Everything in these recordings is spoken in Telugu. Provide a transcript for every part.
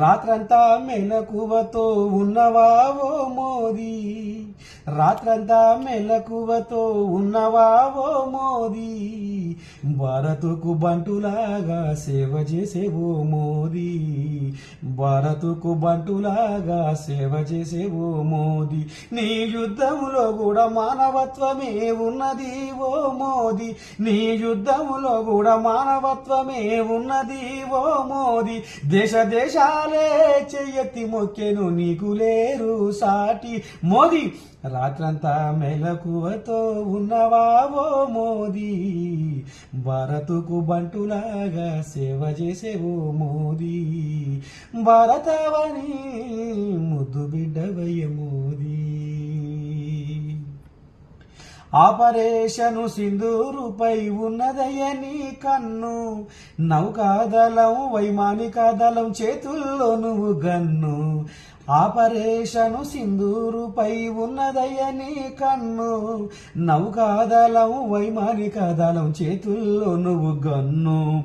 రాత్రంతా మెలకువతో ఉన్నవావో మోదీ? రాత్రంతా మెలకువతో ఉన్నవా ఓ మోదీ? భారతుకు బంటులాగా సేవ చేసేవో మోదీ. భారతుకు బంటులాగా సేవ చేసేవో మోదీ. నీ యుద్ధములో కూడా మానవత్వమే ఉన్నది ఓ మోదీ. నీ యుద్ధములో కూడా మానవత్వమే ఉన్నది ఓ మోదీ. దేశ దేశాలే చెయ్యతి మొక్కెను నీకు లేరు సాటి. మోదీ రాత్రంతా మెలకువతో ఉన్నవా ఓ మోదీ? భారతుకు బంటులాగా సేవ చేసేవో మోదీ. భారతవని ముద్దు బిడ్డవయ్య మోదీ. ఆపరేషను సింధూరుపై ఉన్నదయని కన్ను. నౌకాదళం వైమానికాదళం చేతుల్లో నువ్వు గన్ను. ఆపరేషను సింధూరుపై ఉన్నదయ్యని కన్ను. నౌకాదళం వైమానిక దళం చేతుల్లో నువ్వు గన్ను.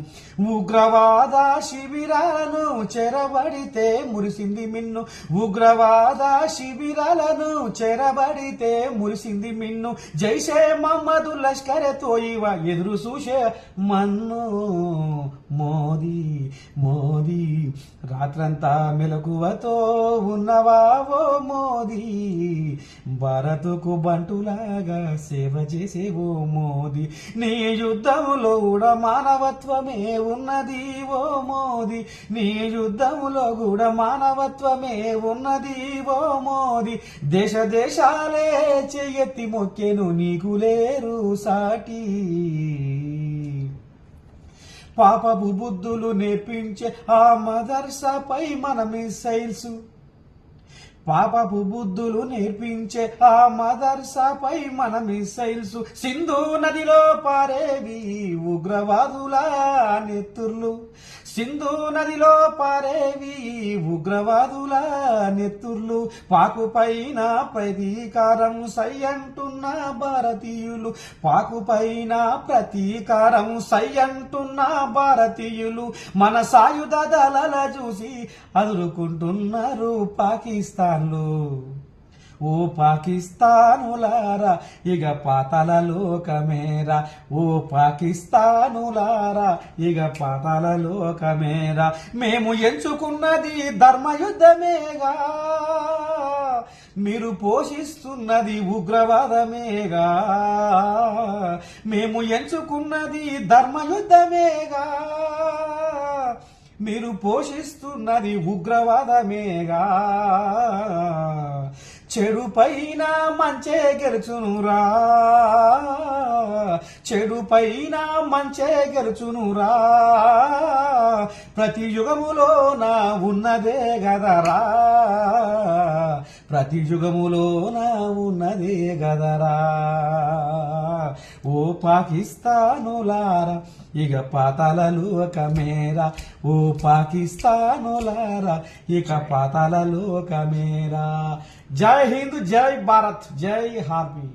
ఉగ్రవాద శిబిరాలను చెరబడితే మురిసింది మిన్ను. ఉగ్రవాద శిబిరాలను చెరబడితే మురిసింది మిన్ను. జైషే మహమ్మదు లష్కరే తోయివ ఎదురు చూసే మన్ను. మోదీ మోదీ రాత్రంతా మెలకువతో ఉన్నవా ఓ మోదీ? భరతుకు బంటులాగా సేవ చేసేవో మోదీ. నీ యుద్ధములో కూడా మానవత్వమే ఉన్నది ఓ మోదీ. నీ యుద్ధములో కూడా మానవత్వమే ఉన్నది ఓ మోదీ. దేశ దేశాలే చెయ్యెత్తి మొక్కెను నీకు లేరు సాటి. పాపపు బుద్ధులు నేర్పించే ఆ మదర్సాపై మన మిసైల్స్ పాపపు బుద్ధులు నేర్పించే ఆ మదర్సాపై మన మిసైల్స్ సింధు నదిలో పారేవి ఉగ్రవాదుల నెత్తుర్లు. సింధు నదిలో పారేవి ఉగ్రవాదుల నెత్తుర్లు. పాకుపైన ప్రతీకారం సై అంటున్న భారతీయులు. పాకుపైన ప్రతీకారం సై అంటున్న భారతీయులు. మన సాయుధ దళాల చూసి అదురుకుంటున్నారు పాకిస్తాన్లు. ఓ పాకిస్తానులారా ఇక పాతాల లోకమేరా. ఓ పాకిస్తానులారా ఇక పాతాల లోకమేరా. మేము ఎంచుకున్నది ధర్మయుద్ధమేగా. మీరు పోషిస్తున్నది ఉగ్రవాదమేగా. మేము ఎంచుకున్నది ధర్మయుద్ధమేగా. మీరు పోషిస్తున్నది ఉగ్రవాదమేగా. చెడు పైన మంచే గెలుచునురా. చెడు పైన మంచే గెలుచునురా. ప్రతి యుగములో నా ఉన్నదే గదరా. ప్రతి యుగములో నా ఉన్నదే గదరా. ఓ పాకిస్తానులారా ఇక పాతాలలు కమేరా ఓ పాకిస్తానులారా ఇక పాతాలలు కమేరా జై హింద్ జై భారత్ జై హార్మీ.